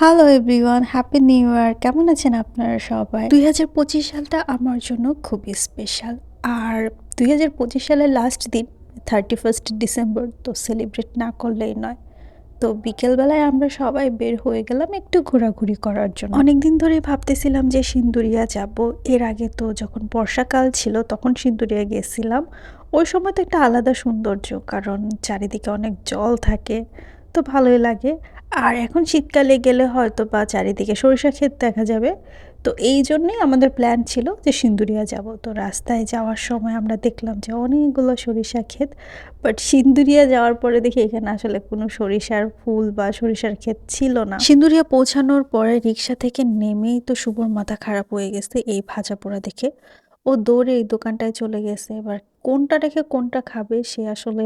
Hello everyone happy new year কেমন আছেন আপনারা সবাই? দুই হাজার পঁচিশ সালটা আমার জন্য খুবই স্পেশাল আর দুই হাজার পঁচিশ সালের লাস্ট দিন থার্টি ফার্স্ট ডিসেম্বর তো সেলিব্রেট না করলেই নয়। তো বিকেলবেলায় আমরা সবাই বের হয়ে গেলাম একটু ঘোরাঘুরি করার জন্য। অনেক দিন ধরেই ভাবতেছিলাম যে সিন্দুরিয়া যাব। এর আগে তো যখন বর্ষাকাল ছিল, তখন সিন্দুরিয়া গেছিলাম। ওই সময় তো একটা আলাদা সৌন্দর্য, কারণ চারিদিকে অনেক জল থাকে। তো ভালোই লাগে। আর এখন শীতকালে গেলে হয়তো বা চারিদিকে সরিষা ক্ষেত দেখা যাবে। তো এই জন্যেই আমাদের প্ল্যান ছিল যে সিন্দুরিয়া যাব। তো রাস্তায় যাওয়ার সময় আমরা দেখলাম যে অনেকগুলো সরিষা ক্ষেত। বাট সিন্দুরিয়া যাওয়ার পরে দেখি এখানে আসলে কোনো সরিষার ফুল বা সরিষার ক্ষেত ছিল না। সিন্দুরিয়া পৌঁছানোর পরে রিক্সা থেকে নেমেই তো শুভর মাথা খারাপ হয়ে গেছে এই ভাজা পোড়া দেখে। ও দৌড়ে এই দোকানটায় চলে গেছে। এবার কোনটা রেখে কোনটা খাবে সে আসলে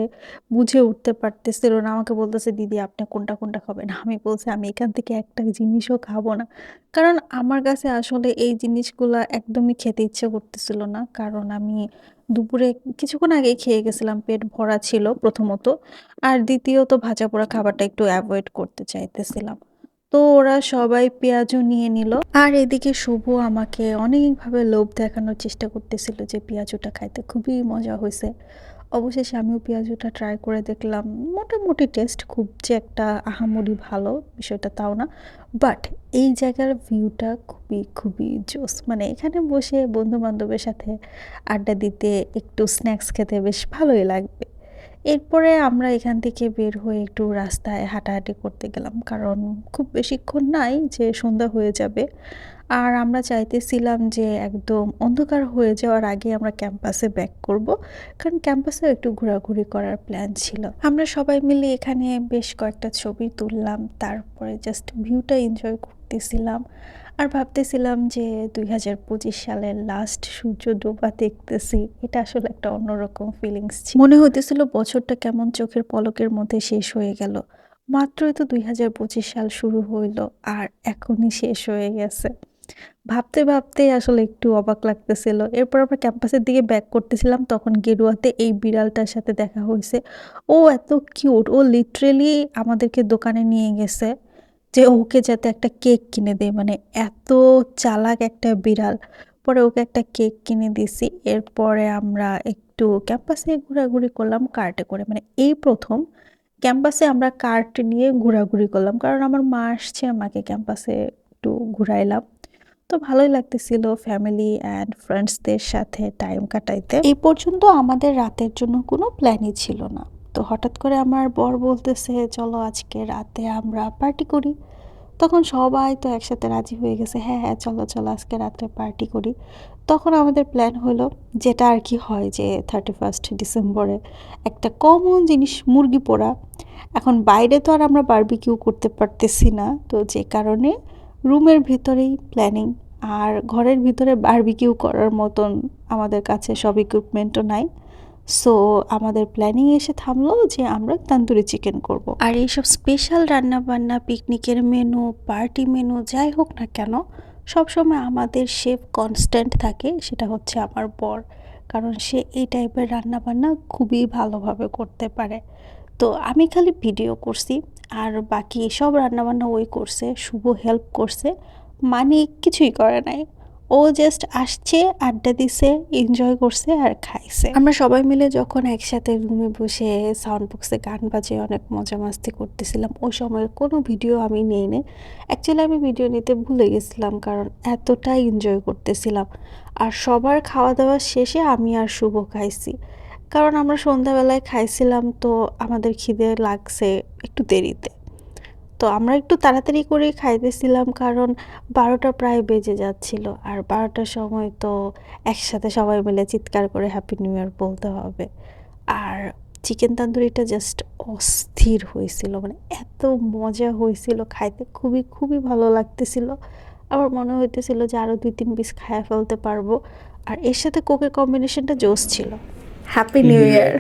বুঝে উঠতে পারতেছিল না। আমাকে বলতেছে, দিদি, আপনি কোনটা কোনটা খাবেন? আমি বলছি, আমি এখান থেকে একটা জিনিসও খাব না। কারণ আমার কাছে আসলে এই জিনিসগুলা একদমই খেতে ইচ্ছে করতেছিল না। কারণ আমি দুপুরে কিছুক্ষণ আগেই খেয়ে গেছিলাম, পেট ভরা ছিল প্রথমত। আর দ্বিতীয়ত ভাজা পোড়া খাবারটা একটু অ্যাভয়েড করতে চাইতেছিলাম। তো ওরা সবাই পেঁয়াজও নিয়ে নিল। আর এদিকে শুভ আমাকে অনেকভাবে লোভ দেখানোর চেষ্টা করতেছিল যে পেঁয়াজুটা খাইতে খুবই মজা হয়েছে অবশেষে আমিও পেঁয়াজুটা ট্রাই করে দেখলাম, মোটামুটি টেস্ট খুব যে একটা আহামরি ভালো, বিষয়টা তাও না। বাট এই জায়গার ভিউটা খুবই খুবই জোস। মানে এখানে বসে বন্ধু বান্ধবের সাথে আড্ডা দিতে, একটু স্ন্যাক্স খেতে বেশ ভালোই লাগবে। এরপরে আমরা এখান থেকে বের হয়ে একটু রাস্তায় হাঁটাহাঁটি করতে গেলাম। কারণ খুব বেশিক্ষণ নাই যে সন্ধ্যা হয়ে যাবে। আর আমরা চাইতেছিলাম যে একদম অন্ধকার হয়ে যাওয়ার আগে আমরা ক্যাম্পাসে ব্যাক করব। কারণ ক্যাম্পাসেও একটু ঘোরাঘুরি করার প্ল্যান ছিল। আমরা সবাই মিলে এখানে বেশ কয়েকটা ছবি তুললাম। তারপরে জাস্ট ভিউটা এনজয় করতেছিলাম আর ভাবতেছিলাম যে দুই হাজার পঁচিশ সালের লাস্ট সূর্য ডোবা দেখতেছি। এটা আসলে একটা অন্যরকম ফিলিংস মনে হইতেছিল বছরটা কেমন চোখের পলকের মধ্যে শেষ হয়ে গেল। মাত্রই তো দুই হাজার পঁচিশ সাল শুরু হইল আর এখনই শেষ হয়ে গেছে। ভাবতে ভাবতে আসলে একটু অবাক লাগতেছিল। এরপর আমরা ক্যাম্পাসের দিকে ব্যাক করতেছিলাম, তখন গেরুয়াতে এই বিড়ালটার সাথে দেখা হয়েছে। ও এত কিউট ও লিটারেলি আমাদেরকে দোকানে নিয়ে গেছে। যে ওকে যাতে একটা কেক কিনে দেয় মানে এত চালাক একটা বিড়াল। পরে ওকে একটা কেক কিনে দিছি। এরপরে আমরা একটু ক্যাম্পাসে ঘোরাঘুরি করলাম কার্টে করে। মানে এই প্রথম ক্যাম্পাসে আমরা কার্ট নিয়ে ঘোরাঘুরি করলাম। কারণ আমার মা আসছে, আমাকে ক্যাম্পাসে একটু ঘুরাইলাম। তো ভালোই লাগতেছিল ফ্যামিলি অ্যান্ড ফ্রেন্ডসদের সাথে টাইম কাটাইতে। এই পর্যন্ত আমাদের রাতের জন্য কোনো প্ল্যানই ছিল না। তো হঠাৎ করে আমার বর বলতেছে, চলো আজকে রাতে আমরা পার্টি করি। তখন সবাই তো একসাথে রাজি হয়ে গেছে হ্যাঁ হ্যাঁ চলো চলো, আজকে রাত্রে পার্টি করি। তখন আমাদের প্ল্যান হলো যেটা আর কি হয় যে থার্টি ফার্স্ট ডিসেম্বরে একটা কমন জিনিস, মুরগি পোড়া। এখন বাইরে তো আর আমরা বারবিকিউ করতে পারতেছি না, তো যে কারণে রুমের ভিতরেই প্ল্যানিং আর ঘরের ভিতরে বারবিকিউ করার মতন আমাদের কাছে সব ইকুইপমেন্টও নাই। সো আমাদের প্ল্যানিং এসে থামলো যে আমরা তান্দুরি চিকেন করব। আর এইসব স্পেশাল রান্না বান্না পিকনিকের মেনু পার্টি মেনু যাই হোক না কেন সবসময় আমাদের শেফ কনস্ট্যান্ট থাকে, সেটা হচ্ছে আমার বর। কারণ সে এই টাইপের রান্না বান্না খুবই ভালোভাবে করতে পারে। তো আমি খালি ভিডিও করছি, আর বাকি সব রান্নাবান্না ওই করছে, শুভ হেল্প করছে মানে কিছুই করে নাই। ও জাস্ট আসছে, আড্ডা দিছে এনজয় করছে আর খাইছে। আমরা সবাই মিলে যখন একসাথে রুমে বসে সাউন্ড বক্সে গান বাজে অনেক মজা মাস্তি করতেছিলাম, ওই সময়ের কোনো ভিডিও আমি নেই নে। অ্যাকচুয়ালি আমি ভিডিও নিতে ভুলে গেছিলাম কারণ এতটাই এনজয় করতেছিলাম। আর সবার খাওয়া দাওয়া শেষে আমি আর শুভ খাইছি। কারণ আমরা সন্ধ্যাবেলায় খাইছিলাম তো আমাদের খিদে লাগছে একটু দেরিতে। তো আমরা একটু তাড়াতাড়ি করে খাইতেছিলাম কারণ বারোটা প্রায় বেজে যাচ্ছিল। আর বারোটার সময় তো একসাথে সবাই মিলে চিৎকার করে হ্যাপি নিউ ইয়ার বলতে হবে। আর চিকেন তান্দুরিটা জাস্ট অস্থির হয়েছিল মানে এত মজা হয়েছিল খাইতে খুবই খুবই ভালো লাগতেছিল। আবার মনে হইতেছিল যে আরও দুই তিন পিস খায়া ফেলতে পারব। আর এর সাথে কোকের কম্বিনেশনটা জোস ছিল। হ্যাপি নিউ ইয়ার